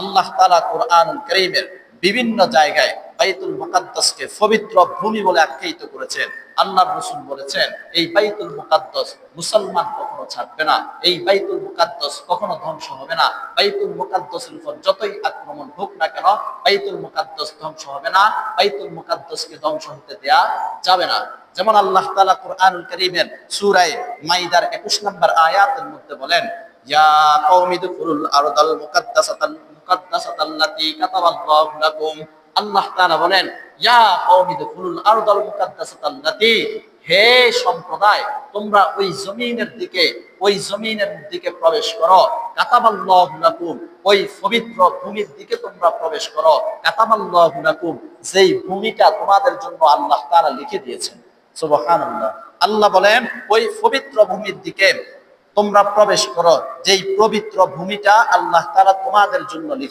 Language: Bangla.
আল্লাহ তাআলা কোরআন কারীমের বিভিন্ন জায়গায় বাইতুল মুকাদ্দাসকে পবিত্র ভূমি বলে আখ্যায়িত করেছেন। আল্লাহর রাসূল বলেছেন, এই বাইতুল মুকাদ্দাস মুসলমান কখনো ছাড়বে না। এই বাইতুল মুকাদ্দাস কখনো ধ্বংস হবে না। বাইতুল মুকাদ্দাসের উপর যতই আক্রমণ হোক না কেন, বাইতুল মুকাদ্দাস ধ্বংস হবে না। বাইতুল মুকাদ্দাসকে ধ্বংস হতে দেয়া যাবে না। যেমন আল্লাহ তালা কোরআনুল কারীমের সুরায় মাইদার 21 নম্বর আয়াতের মধ্যে বলেন প্রবেশ করো। ওই পবিত্র ভূমির দিকে তোমরা প্রবেশ করো। কাতাবাল্লাহু লাকুম, যেই ভূমিটা তোমাদের জন্য আল্লাহ তাআলা লিখে দিয়েছেন। সুবহানাল্লাহ। আল্লাহ বলেন, ওই পবিত্র ভূমির দিকে তোমরা প্রবেশ করো যেই পবিত্র ভূমিটা আল্লাহ তারা তোমাদের জন্য লিখে